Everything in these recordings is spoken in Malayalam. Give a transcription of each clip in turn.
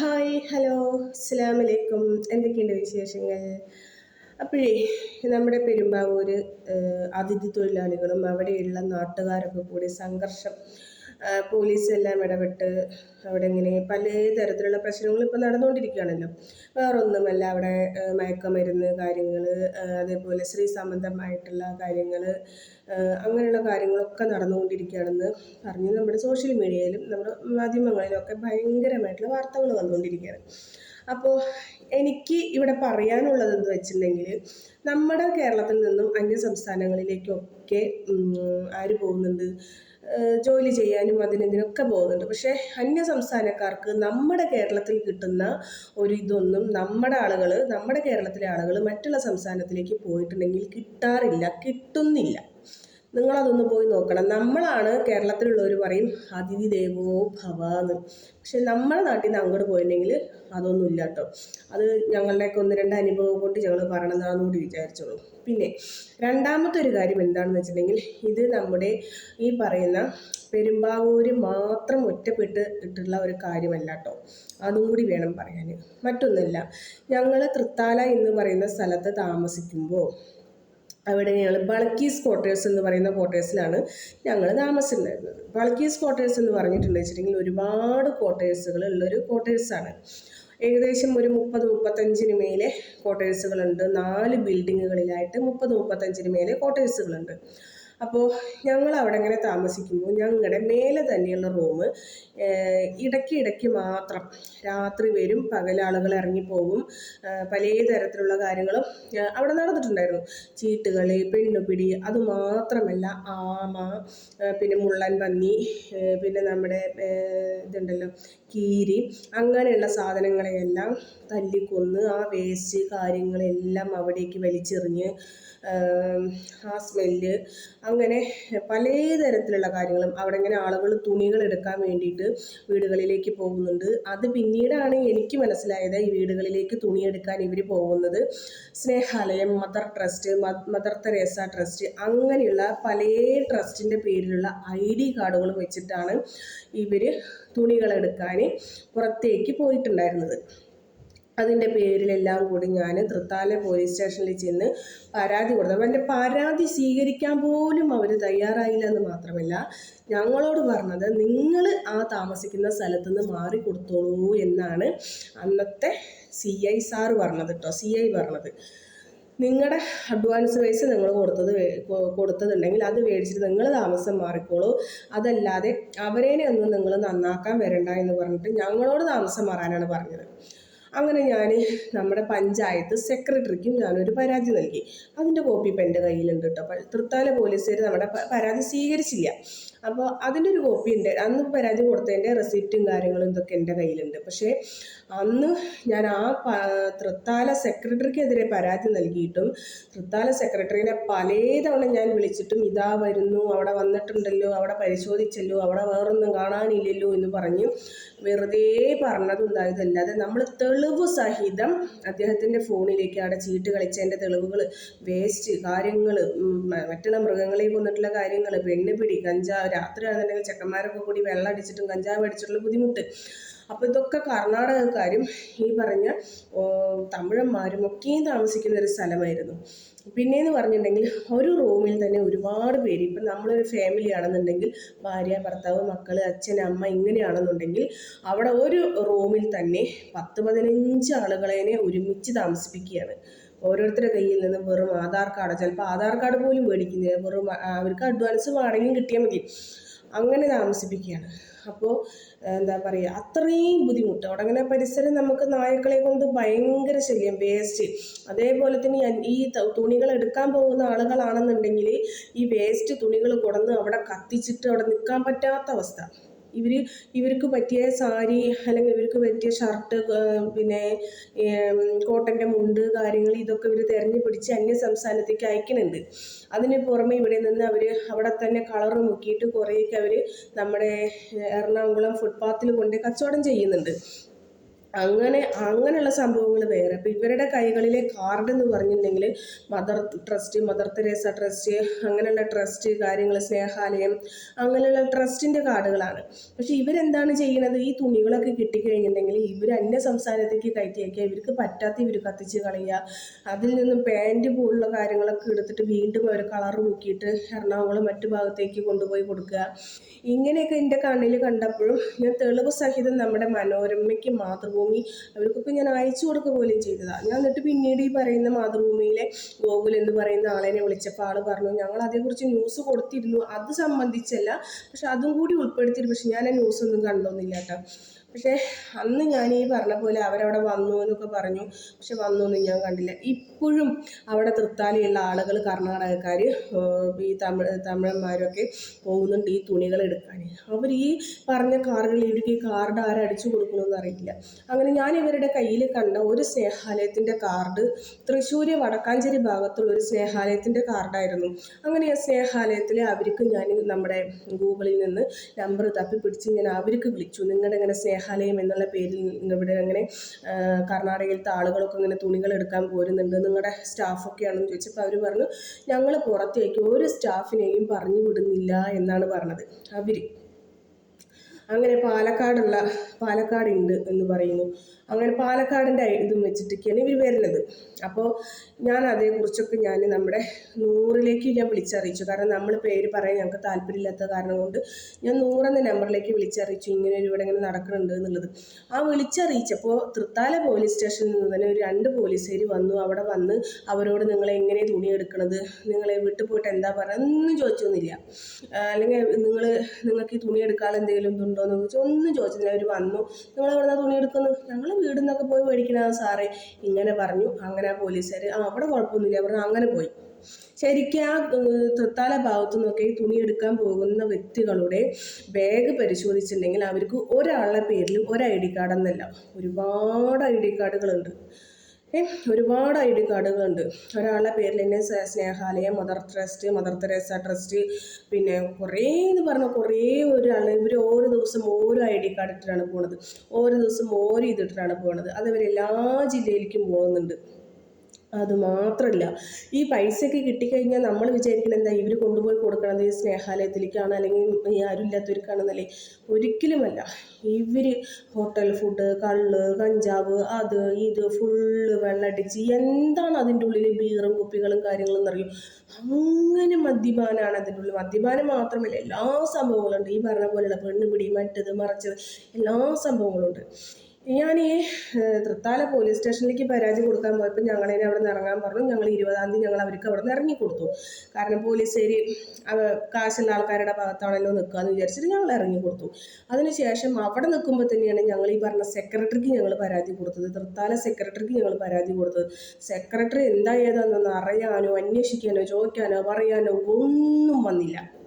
ഹായ് ഹലോ അസ്സലാമലൈക്കും എന്തൊക്കെയുണ്ട് വിശേഷങ്ങൾ? അപ്പോഴേ നമ്മുടെ പെരുമ്പാവൂർ അതിഥി തൊഴിലാളികളും അവിടെയുള്ള നാട്ടുകാരൊക്കെ കൂടി സംഘർഷം പോലീസ് എല്ലാം ഇടപെട്ട് അവിടെ ഇങ്ങനെ പല തരത്തിലുള്ള പ്രശ്നങ്ങൾ ഇപ്പോൾ നടന്നുകൊണ്ടിരിക്കുകയാണല്ലോ. വേറൊന്നുമല്ല അവിടെ മയക്കമരുന്ന് കാര്യങ്ങൾ അതേപോലെ സ്ത്രീ സംബന്ധമായിട്ടുള്ള കാര്യങ്ങൾ അങ്ങനെയുള്ള കാര്യങ്ങളൊക്കെ നടന്നുകൊണ്ടിരിക്കുകയാണെന്ന് പറഞ്ഞ് നമ്മുടെ സോഷ്യൽ മീഡിയയിലും നമ്മുടെ മാധ്യമങ്ങളിലൊക്കെ ഭയങ്കരമായിട്ടുള്ള വാർത്തകൾ വന്നുകൊണ്ടിരിക്കുകയാണ്. അപ്പോൾ എനിക്ക് ഇവിടെ പറയാനുള്ളത് എന്ന് വെച്ചിട്ടുണ്ടെങ്കിൽ നമ്മുടെ കേരളത്തിൽ നിന്നും അന്യ സംസ്ഥാനങ്ങളിലേക്കൊക്കെ ആര് പോകുന്നുണ്ട്? ജോലി ചെയ്യാനും അതിനെതിനൊക്കെ പോകുന്നുണ്ട്. പക്ഷേ അന്യ സംസ്ഥാനക്കാർക്ക് നമ്മുടെ കേരളത്തിൽ കിട്ടുന്ന ഒരു ഇതൊന്നും നമ്മുടെ ആളുകൾ നമ്മുടെ കേരളത്തിലെ ആളുകൾ മറ്റുള്ള സംസ്ഥാനത്തിലേക്ക് പോയിട്ടുണ്ടെങ്കിൽ കിട്ടാറില്ല കിട്ടുന്നില്ല. നിങ്ങളതൊന്ന് പോയി നോക്കണം. നമ്മളാണ് കേരളത്തിലുള്ളവർ പറയും അതിഥി ദേവോ ഭവ എന്ന് പക്ഷെ നമ്മുടെ നാട്ടിൽ നിന്ന് അങ്ങോട്ട് പോയിട്ടുണ്ടെങ്കിൽ അതൊന്നും ഇല്ല കേട്ടോ അത് ഞങ്ങളുടെയൊക്കെ ഒന്ന് രണ്ട് അനുഭവം കൊണ്ട് ഞങ്ങൾ പറയണതാണെന്ന് കൂടി വിചാരിച്ചോളൂ. പിന്നെ രണ്ടാമത്തെ ഒരു കാര്യം എന്താണെന്ന് വെച്ചിട്ടുണ്ടെങ്കിൽ ഇത് നമ്മുടെ ഈ പറയുന്ന പെരുമ്പാവൂര് മാത്രം ഒറ്റപ്പെട്ട് ഇട്ടുള്ള ഒരു കാര്യമല്ല കേട്ടോ അതും കൂടി വേണം പറയാൻ മറ്റൊന്നുമില്ല ഞങ്ങൾ തൃത്താല എന്ന് പറയുന്ന സ്ഥലത്ത് താമസിക്കുമ്പോൾ അവിടെ ഞങ്ങൾ ബൾക്കീസ് ക്വാർട്ടേഴ്സ് എന്ന് പറയുന്ന ക്വാർട്ടേഴ്സിലാണ് ഞങ്ങൾ താമസിച്ചിട്ടുണ്ടായിരുന്നത് ബൾക്കീസ് ക്വാർട്ടേഴ്സ് എന്ന് പറഞ്ഞിട്ടുണ്ട് വെച്ചിട്ടുണ്ടെങ്കിൽ ഒരുപാട് ക്വാർട്ടേഴ്സുകൾ ഉള്ളൊരു ക്വാർട്ടേഴ്സാണ് ഏകദേശം ഒരു മുപ്പത് മുപ്പത്തഞ്ചിന് മേലെ ക്വാർട്ടേഴ്സുകളുണ്ട് നാല് ബിൽഡിങ്ങുകളിലായിട്ട് മുപ്പത് മുപ്പത്തഞ്ചിന് മേലെ ക്വാർട്ടേഴ്സുകളുണ്ട് അപ്പോൾ ഞങ്ങൾ അവിടെ ഇങ്ങനെ താമസിക്കുമ്പോൾ ഞങ്ങളുടെ മേലെ തന്നെയുള്ള റൂം ഇടയ്ക്ക് ഇടയ്ക്ക് മാത്രം രാത്രി വരും പകലാളുകൾ ഇറങ്ങിപ്പോകും പല തരത്തിലുള്ള കാര്യങ്ങളും അവിടെ നടന്നിട്ടുണ്ടായിരുന്നു. ചീട്ടുകളി പെണ്ണുപിടി അത് മാത്രമല്ല ആമ പിന്നെ മുള്ളൻ പന്നി പിന്നെ നമ്മുടെ ഇതുണ്ടല്ലോ കീരി അങ്ങനെയുള്ള സാധനങ്ങളെയെല്ലാം തല്ലിക്കൊന്ന് ആ വേസ്റ്റ് കാര്യങ്ങളെല്ലാം അവിടേക്ക് വലിച്ചെറിഞ്ഞ് ആ സ്മെല്ല് അങ്ങനെ പല തരത്തിലുള്ള കാര്യങ്ങളും അവിടെ ഇങ്ങനെ ആളുകൾ തുണികൾ എടുക്കാൻ വേണ്ടിയിട്ട് വീടുകളിലേക്ക് പോകുന്നുണ്ട്. അത് പിന്നീടാണ് എനിക്ക് മനസ്സിലായത് ഈ വീടുകളിലേക്ക് തുണി എടുക്കാൻ ഇവർ പോകുന്നത്. Snehalayam Mother trust Mother Teresa trust അങ്ങനെയുള്ള പല ട്രസ്റ്റിന്റെ പേരിലുള്ള ഐ ഡി കാർഡുകൾ വെച്ചിട്ടാണ് ഇവർ തുണികളെടുക്കാൻ പുറത്തേക്ക് പോയിട്ടുണ്ടായിരുന്നത്. അതിന്റെ പേരിലെല്ലാം കൂടി ഞാൻ തൃത്താല പോലീസ് സ്റ്റേഷനിൽ ചെന്ന് പരാതി കൊടുത്തു. അപ്പോൾ എന്റെ പരാതി സ്വീകരിക്കാൻ പോലും അവർ തയ്യാറായില്ല എന്ന് മാത്രമല്ല ഞങ്ങളോട് പറഞ്ഞത് നിങ്ങൾ ആ താമസിക്കുന്ന സ്ഥലത്ത് നിന്ന് മാറി കൊടുത്തോളൂ എന്നാണ് അന്നത്തെ സി ഐ സാറ് പറഞ്ഞത് കേട്ടോ സി ഐ പറഞ്ഞത്. നിങ്ങളുടെ അഡ്വാൻസ് പൈസ നിങ്ങൾ കൊടുത്തത് കൊടുത്തതുണ്ടെങ്കിൽ അത് മേടിച്ചിട്ട് നിങ്ങൾ താമസം മാറിക്കോളൂ. അതല്ലാതെ അവരേനെ ഒന്നും നിങ്ങൾ നന്നാക്കാൻ വരണ്ട എന്ന് പറഞ്ഞിട്ട് ഞങ്ങളോട് താമസം മാറാനാണ് പറഞ്ഞത്. അങ്ങനെ ഞാൻ നമ്മുടെ പഞ്ചായത്ത് സെക്രട്ടറിക്കും ഞാനൊരു പരാതി നൽകി. അതിന്റെ കോപ്പി ഇപ്പം എന്റെ കയ്യിലുണ്ട് കേട്ടോ. അപ്പോൾ തൃത്താല പോലീസുകാർ നമ്മുടെ പരാതി സ്വീകരിച്ചില്ല. അപ്പോൾ അതിന്റെ ഒരു കോപ്പി ഉണ്ട്. അന്ന് പരാതി കൊടുത്തതിന്റെ റെസിപ്റ്റും കാര്യങ്ങളും ഇതൊക്കെ എന്റെ കയ്യിലുണ്ട്. പക്ഷേ അന്ന് ഞാൻ ആ തൃത്താല സെക്രട്ടറിക്കെതിരെ പരാതി നൽകിയിട്ടും തൃത്താല സെക്രട്ടറിനെ പലതവണ ഞാൻ വിളിച്ചിട്ടും ഇതാ വരുന്നു അവിടെ വന്നിട്ടുണ്ടല്ലോ അവിടെ പരിശോധിച്ചല്ലോ അവിടെ വേറൊന്നും കാണാനില്ലല്ലോ എന്ന് പറഞ്ഞു വെറുതെ പറഞ്ഞതും നമ്മൾ നമ്മൾ തെളിവ് സഹിതം അദ്ദേഹത്തിന്റെ ഫോണിലേക്ക് അവിടെ ചീട്ട് കളിച്ചതിന്റെ തെളിവുകൾ വേസ്റ്റ് കാര്യങ്ങൾ മറ്റുള്ള മൃഗങ്ങളെ കൊന്നിട്ടുള്ള കാര്യങ്ങൾ പെണ്ണുപിടി കഞ്ചാവ് രാത്രി ആണെന്നുണ്ടെങ്കിൽ ചെക്കന്മാരൊക്കെ കൂടി വെള്ളം അടിച്ചിട്ടും കഞ്ചാവ് അടിച്ചിട്ടുള്ള ബുദ്ധിമുട്ട്. അപ്പോൾ ഇതൊക്കെ കർണാടകക്കാരും ഈ പറഞ്ഞ തമിഴന്മാരും ഒക്കെയും താമസിക്കുന്ന ഒരു സ്ഥലമായിരുന്നു. പിന്നെയെന്ന് പറഞ്ഞിട്ടുണ്ടെങ്കിൽ ഒരു റൂമിൽ തന്നെ ഒരുപാട് പേര് ഇപ്പം നമ്മളൊരു ഫാമിലി ആണെന്നുണ്ടെങ്കിൽ ഭാര്യ ഭർത്താവ് മക്കൾ അച്ഛൻ അമ്മ ഇങ്ങനെയാണെന്നുണ്ടെങ്കിൽ അവിടെ ഒരു റൂമിൽ തന്നെ പത്ത് പതിനഞ്ച് ആളുകളെ ഒരുമിച്ച് താമസിപ്പിക്കുകയാണ്. ഓരോരുത്തരുടെ കയ്യിൽ നിന്ന് വെറും ആധാർ കാർഡ്. ചിലപ്പോൾ ആധാർ കാർഡ് പോലും മേടിക്കുന്നില്ല. വെറും അവർക്ക് അഡ്വാൻസ് വാടകയും കിട്ടിയാൽ മതി. അങ്ങനെ താമസിപ്പിക്കുകയാണ്. അപ്പോൾ എന്താ പറയുക അത്രയും ബുദ്ധിമുട്ട്. ഉടങ്ങനെ പരിസരം നമുക്ക് നായ്ക്കളെ കൊണ്ട് ഭയങ്കര ശല്യം വേസ്റ്റ്. അതേപോലെ തന്നെ ഈ തുണികൾ എടുക്കാൻ പോകുന്ന ആളുകളാണെന്നുണ്ടെങ്കിൽ ഈ വേസ്റ്റ് തുണികൾ കൊടുന്ന് അവിടെ കത്തിച്ചിട്ട് അവിടെ നിൽക്കാൻ പറ്റാത്ത അവസ്ഥ. ഇവർ ഇവർക്ക് പറ്റിയ സാരി അല്ലെങ്കിൽ ഇവർക്ക് പറ്റിയ ഷർട്ട് പിന്നെ കോട്ടന്റെ മുണ്ട് കാര്യങ്ങൾ ഇതൊക്കെ ഇവർ തിരഞ്ഞു പിടിച്ച് അന്യ സംസ്ഥാനത്തേക്ക് അയക്കുന്നുണ്ട്. അതിന് പുറമെ ഇവിടെ നിന്ന് അവർ അവിടെ തന്നെ കളർ മുക്കിയിട്ട് കുറേയൊക്കെ അവർ നമ്മുടെ എറണാകുളം ഫുട്പാത്തിൽ കൊണ്ട് കച്ചവടം ചെയ്യുന്നുണ്ട്. അങ്ങനെ അങ്ങനെയുള്ള സംഭവങ്ങൾ വേറെ. അപ്പോൾ ഇവരുടെ കൈകളിലെ കാർഡ് എന്ന് പറഞ്ഞിട്ടുണ്ടെങ്കിൽ Mother trust Mother Teresa trust അങ്ങനെയുള്ള ട്രസ്റ്റ് കാര്യങ്ങൾ സ്നേഹാലയം അങ്ങനെയുള്ള ട്രസ്റ്റിന്റെ കാർഡുകളാണ്. പക്ഷേ ഇവരെന്താണ് ചെയ്യുന്നത്? ഈ തുണികളൊക്കെ കിട്ടിക്കഴിഞ്ഞിട്ടുണ്ടെങ്കിൽ ഇവർ അന്യ സംസ്ഥാനത്തേക്ക് കയറ്റി അയക്കുക ഇവർക്ക് പറ്റാത്ത ഇവർ കത്തിച്ച് കളയുക. അതിൽ നിന്നും പാന്റ് പോലുള്ള കാര്യങ്ങളൊക്കെ എടുത്തിട്ട് വീണ്ടും അവർ കളർ മുക്കിയിട്ട് എറണാകുളം മറ്റു ഭാഗത്തേക്ക് കൊണ്ടുപോയി കൊടുക്കുക. ഇങ്ങനെയൊക്കെ എന്റെ കണ്ണിൽ കണ്ടപ്പോഴും ഞാൻ തെളിവ് സഹിതം നമ്മുടെ മനോരമയ്ക്ക് മാതൃഭൂമി അവർക്കൊക്കെ ഞാൻ അയച്ചു കൊടുക്കുക പോലും ചെയ്തതാണ് ഞാൻ എന്നിട്ട് പിന്നീട് ഈ പറയുന്ന മാതൃഭൂമിയിലെ ഗോകുൽ എന്ന് പറയുന്ന ആളിനെ വിളിച്ചപ്പോൾ ആൾ പറഞ്ഞു ഞങ്ങൾ അതേക്കുറിച്ച് ന്യൂസ് കൊടുത്തിരുന്നു. അത് സംബന്ധിച്ചല്ല പക്ഷെ അതും കൂടി ഉൾപ്പെടുത്തിയിരുന്നു. പക്ഷെ ഞാൻ ആ ന്യൂസ് ഒന്നും കണ്ടൊന്നുമില്ല കേട്ടോ. പക്ഷേ അന്ന് ഞാൻ ഈ പറഞ്ഞ പോലെ അവരവിടെ വന്നു എന്നൊക്കെ പറഞ്ഞു. പക്ഷെ എന്ന് ഞാൻ കണ്ടില്ല. ഇപ്പോഴും അവിടെ തൃത്താലയുള്ള ആളുകൾ കർണാടകക്കാർ ഈ തമിഴ് തമിഴന്മാരൊക്കെ പോകുന്നുണ്ട് ഈ തുണികൾ എടുക്കാൻ. അവർ ഈ പറഞ്ഞ കാറുകളിൽ ഇവർക്ക് ഈ കാർഡ് ആരടിച്ചു കൊടുക്കണമെന്ന് അറിയില്ല. അങ്ങനെ ഞാൻ ഇവരുടെ കയ്യിൽ കണ്ട ഒരു സ്നേഹാലയത്തിന്റെ കാർഡ് തൃശ്ശൂർ വടക്കാഞ്ചേരി ഭാഗത്തുള്ള ഒരു സ്നേഹാലയത്തിന്റെ കാർഡായിരുന്നു. അങ്ങനെ ആ സ്നേഹാലയത്തിൽ അവർക്ക് ഞാൻ നമ്മുടെ ഗൂഗിളിൽ നിന്ന് നമ്പർ തപ്പി പിടിച്ച് ഞാൻ അവർക്ക് വിളിച്ചു. നിങ്ങളുടെ ഇങ്ങനെ സ്നേഹാലയം എന്നുള്ള പേരിൽ ഇവിടെ അങ്ങനെ കർണാടകയിലത്തെ ആളുകളൊക്കെ ഇങ്ങനെ തുണികൾ എടുക്കാൻ പോരുന്നുണ്ട്. നിങ്ങളുടെ സ്റ്റാഫൊക്കെയാണെന്ന് ചോദിച്ചപ്പോൾ അവർ പറഞ്ഞു ഞങ്ങൾ പുറത്തേക്ക് ഒരു സ്റ്റാഫിനെയും പറഞ്ഞു വിടുന്നില്ല എന്നാണ് പറഞ്ഞത്. അവർ അങ്ങനെ പാലക്കാടുള്ള പാലക്കാടുണ്ട് എന്ന് പറയുന്നു. അങ്ങനെ പാലക്കാടിന്റെ ഇതും വെച്ചിട്ടൊക്കെയാണ് ഇവർ വരുന്നത്. അപ്പോൾ ഞാൻ അതേക്കുറിച്ചൊക്കെ ഞാൻ നമ്മുടെ നൂറിലേക്ക് ഞാൻ വിളിച്ചറിയിച്ചു. കാരണം നമ്മൾ പേര് പറയാൻ ഞങ്ങൾക്ക് താല്പര്യമില്ലാത്ത കാരണം കൊണ്ട് ഞാൻ നൂറെന്ന നമ്പറിലേക്ക് വിളിച്ചറിയിച്ചു ഇങ്ങനെ ഒരു ഇവിടെ ഇങ്ങനെ നടക്കുന്നുണ്ട് എന്നുള്ളത്. ആ വിളിച്ചറിയിച്ചപ്പോൾ തൃത്താല പോലീസ് സ്റ്റേഷനിൽ നിന്ന് തന്നെ ഒരു രണ്ട് പോലീസുകാർ വന്നു. അവിടെ വന്ന് അവരോട് നിങ്ങൾ എങ്ങനെ തുണി എടുക്കണത് നിങ്ങളെ വിട്ടു പോയിട്ട് എന്താ പറയുക ചോദിച്ചൊന്നുമില്ല. അല്ലെങ്കിൽ നിങ്ങൾ നിങ്ങൾക്ക് ഈ തുണി എടുക്കാൻ എന്തെങ്കിലും ഇതുണ്ടോ എന്ന് ചോദിച്ചാൽ ഒന്നും ചോദിച്ചില്ല അവർ വന്നു. നിങ്ങൾ എവിടെ തുണി എടുക്കുന്നു ഞങ്ങൾ വീട്ടിൽ നിന്നൊക്കെ പോയി മേടിക്കണതാണ് സാറേ ഇങ്ങനെ പറഞ്ഞു. അങ്ങനെ പോലീസുകാർ ആ അവിടെ കുഴപ്പമൊന്നുമില്ല. പറഞ്ഞു അങ്ങനെ പോയി. ശരിക്കും ആ തൃത്താല ഭാഗത്തു നിന്നൊക്കെ ഈ തുണി എടുക്കാൻ പോകുന്ന വ്യക്തികളുടെ ബാഗ് പരിശോധിച്ചിട്ടുണ്ടെങ്കിൽ അവർക്ക് ഒരാളുടെ പേരിൽ ഒരു ഐ ഡി കാർഡ് എന്നല്ല ഒരുപാട് ഐ ഡി കാർഡുകളുണ്ട്. ഒരുപാട് ഐ ഡി കാർഡുകളുണ്ട്. ഒരാളുടെ പേരിൽ തന്നെ സ്നേ- Snehalayam Mother trust Mother Teresa trust പിന്നെ കുറേ എന്ന് പറഞ്ഞാൽ കുറേ ഒരാൾ ഇവർ ഓരോ ദിവസം ഓരോ ഐ ഡി കാർഡ് ഇട്ടിട്ടാണ് പോണത്. ഓരോ ദിവസം ഓരോ ഇതിട്ടിട്ടാണ് പോണത്. ഇവർ എല്ലാ ജില്ലയിലേക്കും പോകുന്നുണ്ട്. അത് മാത്രമല്ല ഈ പൈസയൊക്കെ കിട്ടിക്കഴിഞ്ഞാൽ നമ്മൾ വിചാരിക്കണം എന്താ? ഇവർ കൊണ്ടുപോയി കൊടുക്കണത് ഈ സ്നേഹാലയത്തിലേക്കാണ് അല്ലെങ്കിൽ ഈ ആരുമില്ലാത്തവർക്കാണെന്നല്ലേ? ഒരിക്കലുമല്ല. ഇവർ ഹോട്ടൽ ഫുഡ് കള്ള് കഞ്ചാവ് അത് ഇത് ഫുള്ള് വെള്ളടിച്ച് എന്താണ് അതിന്റെ ഉള്ളിൽ ബീറും കുപ്പികളും കാര്യങ്ങളും എന്നറിയും? അങ്ങനെ മദ്യപാനാണ് അതിന്റെ ഉള്ളിൽ. മദ്യപാനം മാത്രമല്ല എല്ലാ സംഭവങ്ങളുണ്ട്. ഈ പറഞ്ഞ പോലെയുള്ള പെണ്ണുപിടി മറ്റത് മറച്ചത് എല്ലാ സംഭവങ്ങളും ഉണ്ട് ഞാൻ ഈ തൃത്താല പോലീസ് സ്റ്റേഷനിലേക്ക് പരാതി കൊടുക്കാൻ പോയപ്പോൾ ഞങ്ങളതിനെ അവിടെ നിന്ന് ഇറങ്ങാൻ പറഞ്ഞു. ഞങ്ങൾ ഇരുപതാം തീയതി ഞങ്ങൾ അവർക്ക് അവിടെ നിന്ന് ഇറങ്ങി കൊടുത്തു. കാരണം പോലീസുകാർ കാശുള്ള ആൾക്കാരുടെ ഭാഗത്താണല്ലോ നിൽക്കുക എന്ന് വിചാരിച്ചിട്ട് ഞങ്ങൾ ഇറങ്ങി കൊടുത്തു. അതിനുശേഷം അവിടെ നിൽക്കുമ്പോൾ തന്നെയാണ് ഞങ്ങൾ ഈ പറഞ്ഞ സെക്രട്ടറിക്ക് ഞങ്ങൾ പരാതി കൊടുത്തത്. തൃത്താല സെക്രട്ടറിക്ക് ഞങ്ങൾ പരാതി കൊടുത്തത്. സെക്രട്ടറി എന്താ ഏതാണെന്നൊന്ന് അറിയാനോ അന്വേഷിക്കാനോ ചോദിക്കാനോ പറയാനോ ഒന്നും വന്നില്ല.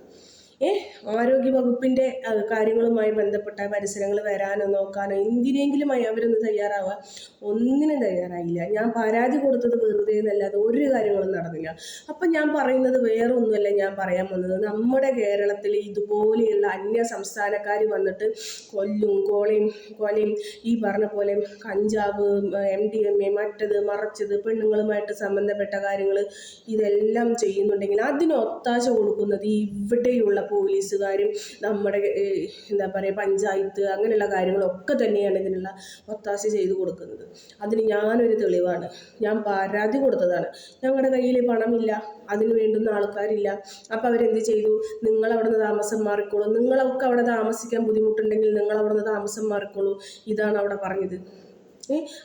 ആരോഗ്യ വകുപ്പിന്റെ കാര്യങ്ങളുമായി ബന്ധപ്പെട്ട പരിസരങ്ങൾ വരാനോ നോക്കാനോ എന്തിനെങ്കിലുമായി അവരൊന്ന് തയ്യാറാവുക ഒന്നിനും തയ്യാറായില്ല. ഞാൻ പരാതി കൊടുത്തത് വെറുതെ എന്നല്ലാതെ ഒരു കാര്യങ്ങളും നടന്നില്ല. അപ്പം ഞാൻ പറയുന്നത് വേറെ ഒന്നുമല്ല ഞാൻ പറയാൻ വന്നത് നമ്മുടെ കേരളത്തിൽ ഇതുപോലെയുള്ള അന്യ സംസ്ഥാനക്കാർ വന്നിട്ട് കൊല്ലും കോളയും കൊലയും ഈ പറഞ്ഞ പോലെ കഞ്ചാവ് എം ഡി എം എ മറ്റത് മറച്ചത് പെണ്ണുങ്ങളുമായിട്ട് സംബന്ധപ്പെട്ട കാര്യങ്ങൾ ഇതെല്ലാം ചെയ്യുന്നുണ്ടെങ്കിൽ അതിന് ഒത്താശ കൊടുക്കുന്നത് ഇവിടെയുള്ള പോലീസുകാരും നമ്മുടെ എന്താ പറയുക പഞ്ചായത്ത് അങ്ങനെയുള്ള കാര്യങ്ങളൊക്കെ തന്നെയാണ് ഇതിനുള്ള ഒത്താശ ചെയ്തു കൊടുക്കുന്നത്. അതിന് ഞാനൊരു തെളിവാണ്. ഞാൻ പരാതി കൊടുത്തതാണ്. ഞങ്ങളുടെ കയ്യിൽ പണമില്ല. അതിന് വേണ്ടുന്ന ആൾക്കാരില്ല. അപ്പോൾ അവരെന്ത് ചെയ്തു? നിങ്ങൾ അവിടെ നിന്ന് താമസം മാറിക്കോളൂ. നിങ്ങളൊക്കെ അവിടെ താമസിക്കാൻ ബുദ്ധിമുട്ടുണ്ടെങ്കിൽ നിങ്ങൾ അവിടെ നിന്ന് താമസം മാറിക്കോളൂ. ഇതാണ് അവിടെ പറഞ്ഞത്.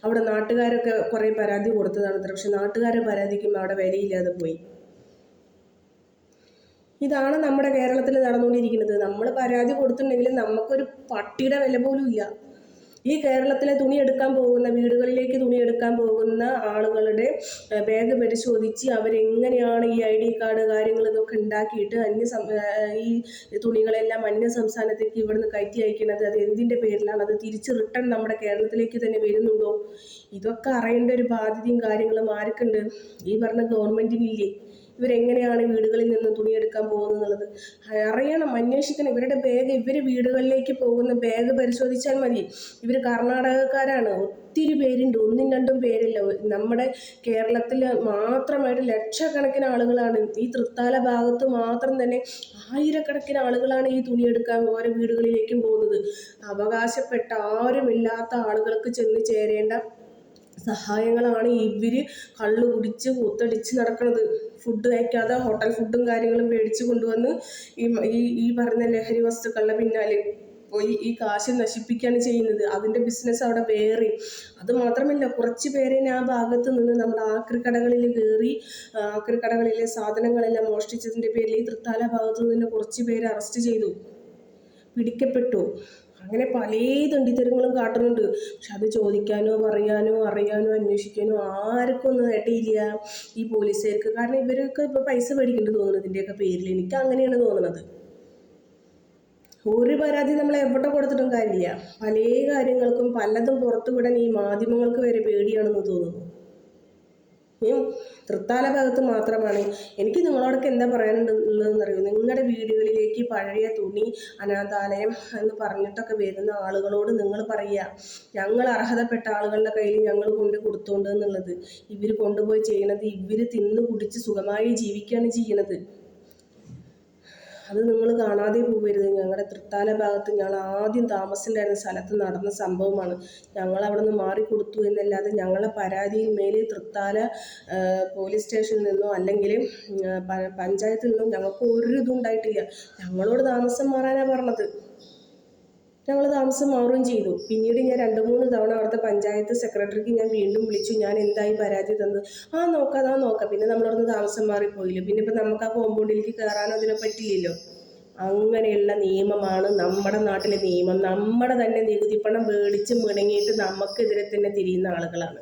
അവിടെ നാട്ടുകാരൊക്കെ കുറേ പരാതി കൊടുത്തതാണ് പക്ഷെ നാട്ടുകാരെ പരാതിക്കുമ്പോൾ അവിടെ വിലയില്ലാതെ പോയി. ഇതാണ് നമ്മുടെ കേരളത്തിൽ നടന്നുകൊണ്ടിരിക്കുന്നത്. നമ്മൾ പരാതി കൊടുത്തിട്ടുണ്ടെങ്കിൽ നമുക്കൊരു പട്ടിയുടെ വില പോലും ഇല്ല. ഈ കേരളത്തിലെ തുണി എടുക്കാൻ പോകുന്ന വീടുകളിലേക്ക് തുണി എടുക്കാൻ പോകുന്ന ആളുകളുടെ ബാഗ് പരിശോധിച്ച് അവരെങ്ങനെയാണ് ഈ ഐ ഡി കാർഡ് കാര്യങ്ങൾ ഇതൊക്കെ ഉണ്ടാക്കിയിട്ട് അന്യ ഈ തുണികളെല്ലാം അന്യ സംസ്ഥാനത്തേക്ക് ഇവിടുന്ന് കയറ്റി അയക്കുന്നത് അത് എന്തിന്റെ പേരിലാണ്? അത് തിരിച്ച് റിട്ടേൺ നമ്മുടെ കേരളത്തിലേക്ക് തന്നെ വരുന്നുണ്ടോ? ഇതൊക്കെ അറിയേണ്ട ഒരു ബാധ്യതയും കാര്യങ്ങളും ആർക്കുണ്ട്? ഈ പറഞ്ഞ ഗവൺമെന്റിനില്ലേ ഇവരെങ്ങനെയാണ് വീടുകളിൽ നിന്ന് തുണിയെടുക്കാൻ പോകുന്നത് അറിയണം അന്വേഷിക്കണം. ഇവരുടെ ബാഗ് ഇവർ വീടുകളിലേക്ക് പോകുന്ന ബാഗ് പരിശോധിച്ചാൽ മതി. ഇവർ കർണാടകക്കാരാണ്. ഒത്തിരി പേരുണ്ട്. ഒന്നും രണ്ടും പേരില്ല. നമ്മുടെ കേരളത്തിൽ മാത്രമായിട്ട് ലക്ഷക്കണക്കിന് ആളുകളാണ്. ഈ തൃത്താല ഭാഗത്ത് മാത്രം തന്നെ ആയിരക്കണക്കിന് ആളുകളാണ് ഈ തുണിയെടുക്കാൻ ഓരോ വീടുകളിലേക്കും പോകുന്നത്. അവകാശപ്പെട്ട ആരുമില്ലാത്ത ആളുകൾക്ക് ചെന്ന് ചേരേണ്ട സഹായങ്ങളാണ് ഇവർ കള്ള് കുടിച്ച് കൂത്തടിച്ച് നടക്കുന്നത് ഫുഡ് കഴിക്കാതെ ഹോട്ടൽ ഫുഡും കാര്യങ്ങളും മേടിച്ച് കൊണ്ടുവന്ന് ഈ ഈ പറഞ്ഞ ലഹരി വസ്തുക്കളുടെ പിന്നാലെ പോയി ഈ കാശ് നശിപ്പിക്കുകയാണ് ചെയ്യുന്നത്. അതിന്റെ ബിസിനസ് അവിടെ വേറി. അത് മാത്രമല്ല കുറച്ച് പേരെ ആ ഭാഗത്ത് നിന്ന് നമ്മുടെ ആക്രിക്കടകളിൽ കയറി ആക്രിക്കടകളിലെ സാധനങ്ങളെല്ലാം മോഷ്ടിച്ചതിന്റെ പേരിൽ ഈ തൃത്താല ഭാഗത്ത് നിന്ന് കുറച്ച് പേരെ അറസ്റ്റ് ചെയ്തു. പിടിക്കപ്പെട്ടു. അങ്ങനെ പല തണ്ടിത്തരങ്ങളും കാട്ടുന്നുണ്ട്. പക്ഷെ അത് ചോദിക്കാനോ പറയാനോ അറിയാനോ അന്വേഷിക്കാനോ ആർക്കും ഒന്നും നേട്ടിയില്ല ഈ പോലീസുകാർക്ക്. കാരണം ഇവരൊക്കെ ഇപ്പോൾ പൈസ മേടിക്കുന്നുണ്ട് തോന്നുന്നു ഇതിന്റെയൊക്കെ പേരിൽ എനിക്ക് അങ്ങനെയാണ് തോന്നുന്നത്. ഒരു പരാതി നമ്മൾ എവിടെ കൊടുത്തിട്ടും കാര്യമില്ല. പല കാര്യങ്ങൾക്കും പലതും പുറത്തു വിടാൻ ഈ മാധ്യമങ്ങൾക്ക് വരെ പേടിയാണെന്ന് തോന്നുന്നു. ഈ തൃത്താല ഭാഗത്ത് മാത്രമാണ്. എനിക്ക് നിങ്ങളോടൊക്കെ എന്താ പറയാനുള്ളതെന്ന് അറിയോ നിങ്ങളുടെ വീടുകളിലേക്ക് പഴയ തുണി അനാഥാലയം എന്ന് പറഞ്ഞിട്ടൊക്കെ വരുന്ന ആളുകളോട് നിങ്ങൾ പറയുക. ഞങ്ങൾ അർഹതപ്പെട്ട ആളുകളുടെ കയ്യിൽ ഞങ്ങൾ കൊണ്ട് കൊടുത്തോണ്ട് എന്നുള്ളത്. ഇവർ കൊണ്ടുപോയി ചെയ്യണത് ഇവർ തിന്ന് കുടിച്ച് സുഖമായി ജീവിക്കുകയാണ് ചെയ്യണത്. അത് നിങ്ങൾ കാണാതെ പോകരുത് ഞങ്ങളുടെ തൃത്താല ഭാഗത്ത് ഞങ്ങൾ ആദ്യം താമസിച്ചിട്ടുണ്ടായിരുന്ന സ്ഥലത്ത് നടന്ന സംഭവമാണ്. ഞങ്ങൾ അവിടെ നിന്ന് മാറിക്കൊടുത്തു എന്നല്ലാതെ ഞങ്ങളുടെ പരാതിയിൽ മേലെ തൃത്താല പോലീസ് സ്റ്റേഷനിൽ നിന്നോ അല്ലെങ്കിൽ പഞ്ചായത്തിൽ നിന്നോ ഞങ്ങൾക്ക് ഒരു ഇതും ഉണ്ടായിട്ടില്ല. ഞങ്ങളോട് താമസം മാറാനാണ് പറഞ്ഞത്. ഞങ്ങൾ താമസം മാറുകയും ചെയ്തു. പിന്നീട് ഞാൻ രണ്ട് മൂന്ന് തവണ അവിടുത്തെ പഞ്ചായത്ത് സെക്രട്ടറിക്ക് ഞാൻ വീണ്ടും വിളിച്ചു. ഞാൻ എന്തായി പരാതി തന്നത്? ആ നോക്കാം അതാ നോക്കാം. പിന്നെ നമ്മളവിടുന്ന് താമസം മാറിപ്പോയില്ല? പിന്നെ ഇപ്പം നമുക്ക് ആ കോമ്പൗണ്ടിലേക്ക് കയറാനോ അതിനെ പറ്റില്ലല്ലോ അങ്ങനെയുള്ള നിയമമാണ് നമ്മുടെ നാട്ടിലെ നിയമം. നമ്മുടെ തന്നെ നികുതി പണം മേടിച്ച് മുടങ്ങിയിട്ട് നമുക്കെതിരെ തന്നെ തിരിയുന്ന ആളുകളാണ്.